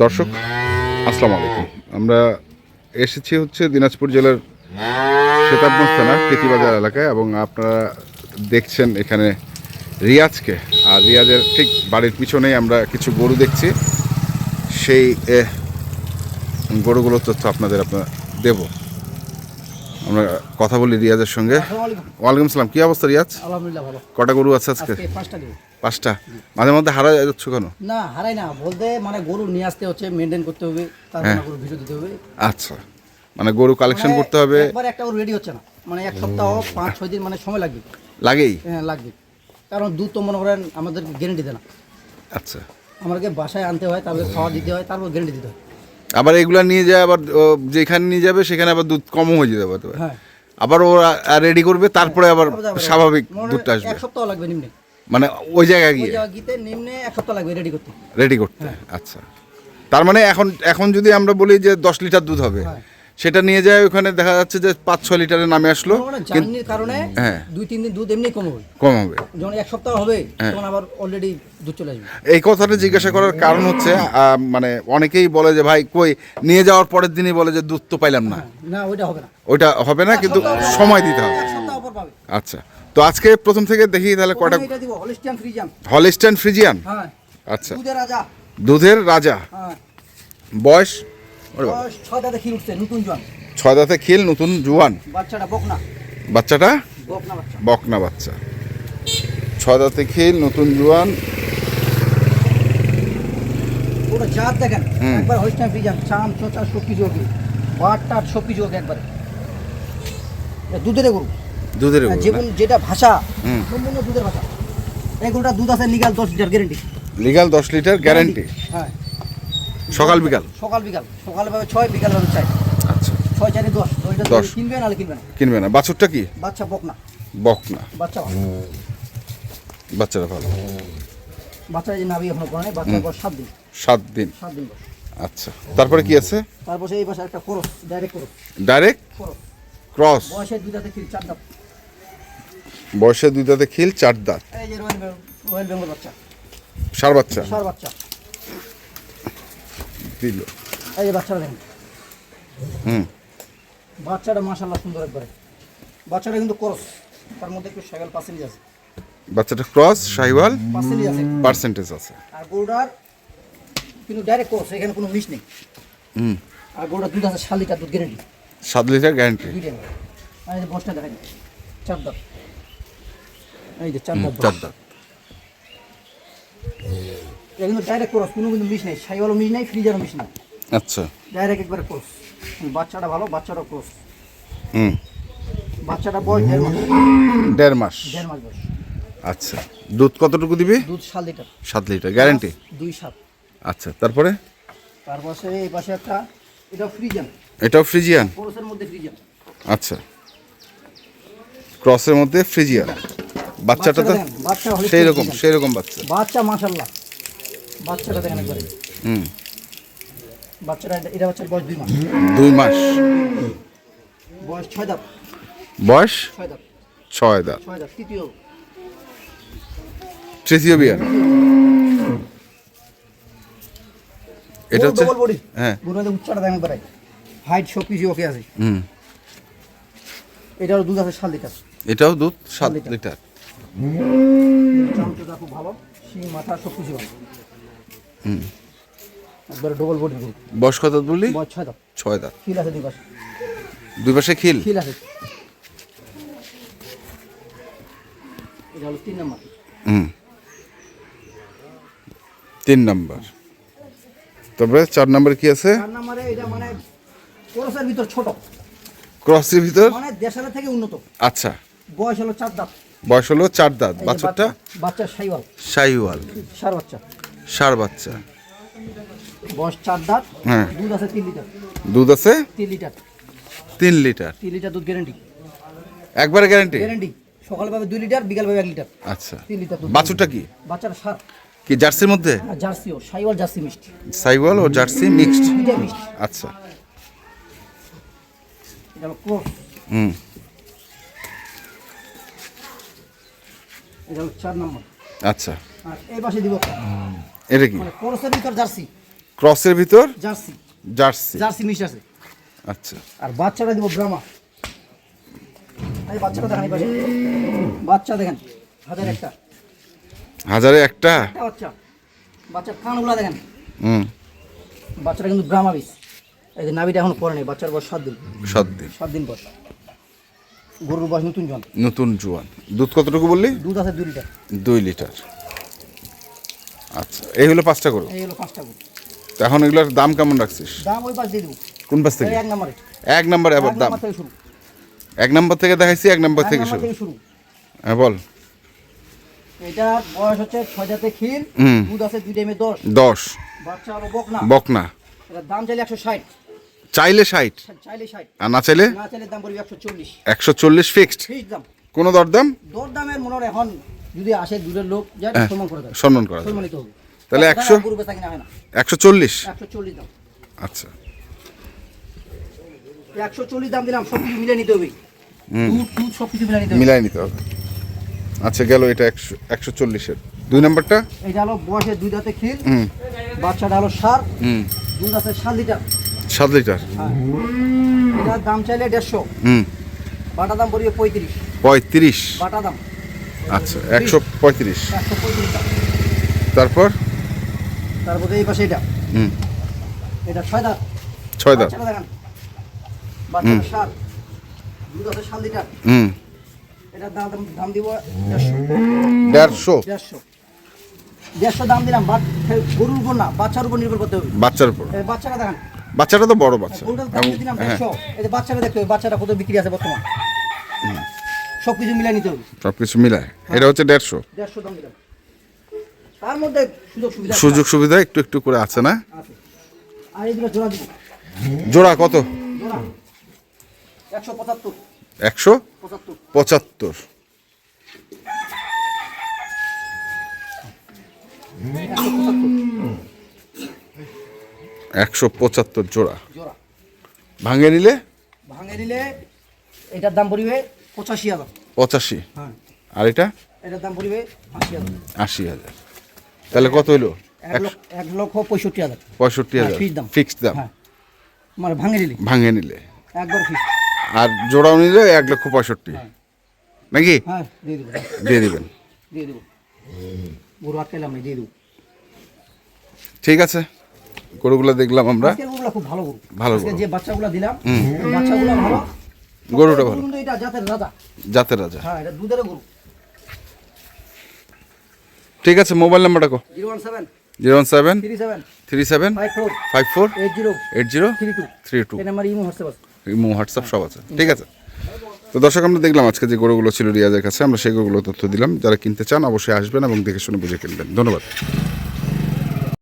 দর্শক, আসসালামু আলাইকুম। আমরা এসেছি হচ্ছে দিনাজপুর জেলার সেতাবগঞ্জ থানার কেতিবাজার এলাকায় এবং আপনারা দেখছেন এখানে রিয়াজকে। আর রিয়াজের ঠিক বাড়ির পিছনেই আমরা কিছু গরু দেখছি। সেই গরুগুলোর তথ্য আপনাদের আপনারা দেব। আমরা কথা বলি রিয়াজের সঙ্গে। ওয়ালাইকুম সালাম কি অবস্থা রিয়াজ? আলহামদুলিল্লাহ ভালো। কটা গরু আছে আজকে? পাঁচটা মাঝে মধ্যে হারা যাচ্ছ কেন? না হারাই না। বলতে মানে গরু নিয়ে আসতে হচ্ছে মেনটেন করতে হবে তারপর হ্যাঁ। গরু ভিডিও দিতে হবে। আচ্ছা। মানে গরু কালেকশন মানে করতে হবে। একবার একটা গরু রেডি হচ্ছে না। মানে এক সপ্তাহ পাঁচ ছয় দিন মানে সময় লাগবে। লাগেই? হ্যাঁ লাগবে। কারণ দুধ তো মনে করেন আমাদের গ্যারেন্টি দেয় না। আচ্ছা। আমাদেরকে বাসায় আনতে হয় তারপরে খাওয়া দিতে হয় তারপর গ্যারেন্টি দিতে হয়। আবার এগুলো নিয়ে যায় আবার ও, যেখানে নিয়ে যাবে সেখানে আবার দুধ কমও হয়ে যেতে পারে হ্যাঁ। আবার ওরা রেডি করবে তারপরে আবার স্বাভাবিক দুধটা আসবে। এক সপ্তাহ লাগবে নিম্নে। মানে ওই জায়গায় ওই গিয়ে জায়গা গিতে নিম্নে এক সপ্তাহ লাগবে রেডি করতে। রেডি করতে হ্যাঁ। আচ্ছা। তার মানে এখন এখন যদি আমরা বলি যে দশ লিটার দুধ হবে হ্যাঁ। সেটা নিয়ে যায় ওখানে দেখা যাচ্ছে যে পাঁচ ছ লিটারে নামে আসলো। জার্নির কারণে হ্যাঁ। দুই তিন দিন দুধ এমনি কম হবে। কম হবে। যখন এক সপ্তাহ হবে হ্যাঁ। তখন আবার অলরেডি দুধ চলে আসবে। এই কথাটা জিজ্ঞাসা করার কারণ হচ্ছে মানে অনেকেই বলে যে ভাই কই? নিয়ে যাওয়ার পরের দিনই বলে যে দুধ তো পাইলাম না। না ওইটা হবে না। ওইটা হবে না কিন্তু সময় দিতে হবে। আচ্ছা তো আজকে প্রথম থেকে দেখি তাহলে প্রথমে হলিস্টিয়ান ফ্রিজিয়ান হলিস্টাইন ফ্রিজিয়ান হ্যাঁ। আচ্ছা। দুধের রাজা। দুধের রাজা। হ্যাঁ। বয়স? ছয় দাঁতে খিল উঠছে নতুন জোয়ান। ছয় দাঁতে খিল নতুন জুয়ান? বাচ্চাটা বকনা। বাচ্চাটা? বকনা বাচ্চা। ছয় দাঁতে খিল নতুন জুয়ান। ওটা জাত দেখেন একবার ফ্রিজিয়ান চাম চোচা সব কিছু ওকে। বাট টাট সব কিছু ওকে একবারে। দুধের গরু। দুধের গরু যেমন যেটা ভাষা। সম্পূর্ণ দুধের ভাষা। এই গরুটা দুধ আছে নিগাল দশ লিটার গ্যারেন্টি লিগাল দশ লিটার গ্যারান্টি হ্যাঁ। সকাল বিকাল? সকাল বিকাল। সকাল ভাবে ছয় বিকাল ভাবে চাই আচ্ছা। ছয় চারি দশ। ওইটা দশ। কিনবে নাহলে কিনবে না? কিনবে না। বাছুরটা কি? বাচ্চা বক না বক না বাচ্চা। বাচ্চাটা ভালো। বাচ্চা যে নাবি এখনও করে নাই বাচ্চা বয়স সাত দিন। সাত দিন। সাত দিন আচ্ছা। তারপরে কি আছে? তারপর এই পাশে একটা খরচ ডাইরেক্ট খরচ ডাইরেক্ট ক্রস। বয়সে দুই দাঁতে খিল চার দাঁত। বয়সে দুই দাঁতে খিল চার দাঁত। এই যে বেঙ্গল বেঙ্গল বাচ্চা। সার বাচ্চা? সার বাচ্চা। দিল এই যে বাচ্চাটা দেখেন। হুম। বাচ্চাটা মাশাল্লাহ সুন্দর একবারে। বাচ্চাটা কিন্তু খরচ তার মধ্যে একটু সাইকেল পার্সেন্টেজ আছে। বাচ্চাটা ক্রস শাহিওয়াল পার্সেন্টেজ আছে। পার্সেন্টেজ আছে। আর গরুটার কিন্তু ডাইরেক্ট খরচ এখানে কোনো মিস নেই। হুম। আর গরুটা দুধ আছে শাল লিটার দুধ গ্যারেন্টি সাত লিটার গ্যারান্টি আর এই যে বসটা দেখেন চার দাঁত। এই যে চার দাঁত। চার দাঁত। এটা কিন্তু ডাইরেক্ট ক্রস কোনো কিন্তু মিস নেই। সাইওয়ালও মিস নেই ফ্রিজারও মিস নেই। আচ্ছা। ডাইরেক্ট একবারে ক্রস বাচ্চাটা ভালো বাচ্চাটা ক্রস হুম। বাচ্চাটা বয়স দেড় মাস। দেড় মাস। দেড় মাস বয়স। আচ্ছা। দুধ কতটুকু দিবি? দুধ সাত লিটার। সাত লিটার গ্যারান্টি দুই সাত। আচ্ছা তারপরে? তার পাশে এই পাশে একটা এটা ফ্রিজান এটাও ফ্রিজিয়ান ক্রসের মধ্যে আচ্ছা। ক্রসের মধ্যে ফ্রিজিয়ান বাচ্চাটা তো সেই রকম সেই রকম বাচ্চা। বাচ্চা মাশাল্লাহ বাচ্চাটা দেখেন একবারে হুম। বাচ্চাটা এটা- বাচ্চার বয়স দুই মাস। দুই মাস। বয়স ছয় দাঁত বয়স? ছয় দাঁত ছয় দাঁত ছয় দাঁত তৃতীয়। তৃতীয় বিয়ার এটা হচ্ছে হ্যাঁ। গরুতে উচ্চটা দেখেন একবারে। হাইট সব কিছু ওকে আছে। হুম। এটারও দুধ আছে সাত লিটার। এটাও দুধ সাত লিটার। খুব ভালো। শিং মাথা সব কিছু ভালো একবারে ডবল বডি গরু বয়স কত বললি? বয়স ছয় দাঁত। ছয় দাঁত। খিল আছে দুই পাশে। দুই পাশে খিল? খিল আছে। এটা হলো তিন নম্বর। হুম। তিন নাম্বার। তারপরে চার নাম্বার কি আছে? চার নম্বরে এটা মানে কোরসের ভিতর ছোট। ক্রসের ভিতর? মানে থেকে উন্নত। আচ্ছা। বয়স হলো চার দাঁত। বয়স হলো চার দাঁত। এই বাচ্চা- বাচ্চা সাইওয়াল সার বাচ্চা। ষাঁড় বাচ্চা। বয়স চার দাঁত হ্যাঁ। দুধ আছে তিন লিটার। দুধ আছে? তিন লিটার। তিন লিটার। তিন লিটার দুধ গ্যারেন্টি একবারে গ্যারান্টি গ্যারেন্টি সকাল পাবে দুই লিটার বিকাল পাবে এক লিটার। আচ্ছা। তিন লিটার দুধ। বাছুরটা কি? বাচ্চাটা সার। কি জার্সির মধ্যে? আর জার্সিও সাইওয়াল জার্সি মিষ্টি সাইওয়াল ও জার্সি মিক্সড? আচ্ছা। হুম। এটা চার নম্বর। আচ্ছা। আর এই পাশে দিব। এটা কি? মানে ক্রসের ভিতর জার্সি। ক্রসের ভিতর? জার্সি। জার্সি। জার্সি মিক্স আছে। আচ্ছা। আর বাচ্চাটা দিব ব্রাহ্মা এই বাচ্চাটা দেখেন পাশে। বাচ্চা দেখেন হাজার একটা। হাজারে একটা? বাচ্চা। বাচ্চার কানগুলা দেখেন। হুম। বাচ্চাটা কিন্তু ব্রাহ্মা বিষ এই যে নাভিটা এখন পরে নেই বাচ্চার বয়স সাত দিন। সাত দিন। সাত দিন পর গরুর বয়স নতুন জন। নতুন জোয়ান। দুধ কতটুকু বললি? দুধ আছে দুই লিটার। দুই লিটার। আচ্ছা এই হলো পাঁচটা গরু? এই হলো পাঁচটা গরু। তো এখন এগুলোর দাম কেমন রাখছিস? দাম ওই পাশ দিয়ে দেবো। কোন পাশ থেকে? এক নম্বরে। এক নাম্বার এক আবার দাম এক নাম্বার থেকে দেখাইছি এক নাম্বার থেকে শুরু। হ্যাঁ বল। এটা বয়স হচ্ছে ছয় জাতে ক্ষীর দুধ আছে দুই টাইমে দশ। দশ। বাচ্চা হলো বকনা। বকনা। এটার দাম চাইলে একশো ষাট। চাইলে ষাট? চাইলে ষাট। আর না চাইলে? না চাইলে দাম পড়বে একশো চল্লিশ। একশো চল্লিশ ফিক্সড ফিক্স দাম। কোনো দরদাম? দর মনে হয় এখন যদি আসে দূরের লোক যায় হ্যাঁ, সম্মান করে সম্মান করা যাবে। সম্মানিত হবে তাহলে তাছাড়া 100? গরু বেচা কিনা না। একশো চল্লিশ? একশো চল্লিশ দাম। আচ্ছা। একশো চল্লিশ দাম দিলাম সব কিছু মিলে নিতে হবে। দুধ দুধ সব কিছু মিলে নিতে হবে। মিলাই নিতে হবে। আচ্ছা গেল এটা একশো একশো চল্লিশের। দুই নাম্বারটা? এটা হলো বয়সে দুই দাঁতে ক্ষীর হুম। বাচ্চাটা হলো সার হুম। দুধ আছে সাত লিটার। সাত লিটার। হ্যাঁ। এটার দাম চাইলে দেড়শো। হুম। বাটা দাম পড়বে পঁয়ত্রিশ। পঁয়ত্রিশ। বাটা দাম। আচ্ছা একশো পঁয়ত্রিশ। তারপর? তারপরে এই পাশে এটা। হুম। এটা ছয় দাঁত। ছয় দাঁত। আছে হুম। দাম দিব দেড়শো। দেড়শো? দেড়শো। দাম দিলাম বাট গরুর উপর না বাচ্চার উপর নির্ভর করতে হবে। বাচ্চার উপর। বাচ্চাটা দেখান। বাচ্চাটা তো বড় বাচ্চা। গরুটার দাম এবং- দিলাম হ্যাঁ। দেড়শো। এই বাচ্চাটা দেখতে হবে বাচ্চাটা কত বিক্রি আছে বর্তমান। সব কিছু মিলাই নিতে হবে। সব কিছু মিলায় এটা হচ্ছে দেড়শো? দেড়শো দাম দিলাম। তার মধ্যে সুযোগ সুবিধা সুযোগ সুবিধা একটু একটু করে আছে না? আর এইগুলো জোড়া দিব। জোড়া কত? জোড়া। একশো পঁচাত্তর। একশো পঁচাত্তর। একশো পঁচাত্তর জোড়া। জোড়া। ভাঙে নিলে? ভাঙে দিলে এটার দাম পড়বে পঁচাশি হাজার। পঁচাশি? হ্যাঁ। আর এটা? এটার দাম পড়বে আশি হাজার। আশি হাজার। তাহলে কত হইল? এক লক্ষ পঁয়ষট্টি হাজার। পঁয়ষট্টি হ্যাঁ, হাজার। ফিক্সড দাম। হ্যাঁ। মানে ভাঙে দিলি ভাঙে নিলে। একবার ফিক্স আর জোড়াও নিলে এক লক্ষ পঁয়ষট্টি। নাকি? হ্যাঁ দিয়ে দেবো। দিয়ে দিবেন। দিয়ে দেবো। গরু আটকাইলাম না দিয়ে দেবো। ঠিক আছে। গরুগুলো দেখলাম আমরা। খুব ভালো গরু। ভালো যে বাচ্চাগুলো দিলাম বাচ্চাগুলো ভালো। গরুটা ভালো। কিন্তু এটা জাতের রাজা। জাতের রাজা। হ্যাঁ এটা দুধের গরু। ঠিক আছে মোবাইল নাম্বারটা কো। Zero one seven. Zero one seven. Three seven. Three seven. Five four. Five four. Eight zero. Eight zero. Three two. Three two. এই নাম্বার ইমো হোয়াটসঅ্যাপ আছে। ইমো হোয়াটসঅ্যাপ সব আছে। ঠিক আছে। তো দর্শক আমরা দেখলাম আজকে যে গরুগুলো ছিল রিয়াজের কাছে আমরা সেই গরুগুলো তথ্য দিলাম। যারা কিনতে চান অবশ্যই আসবেন এবং দেখে শুনে বুঝে কিনবেন। ধন্যবাদ।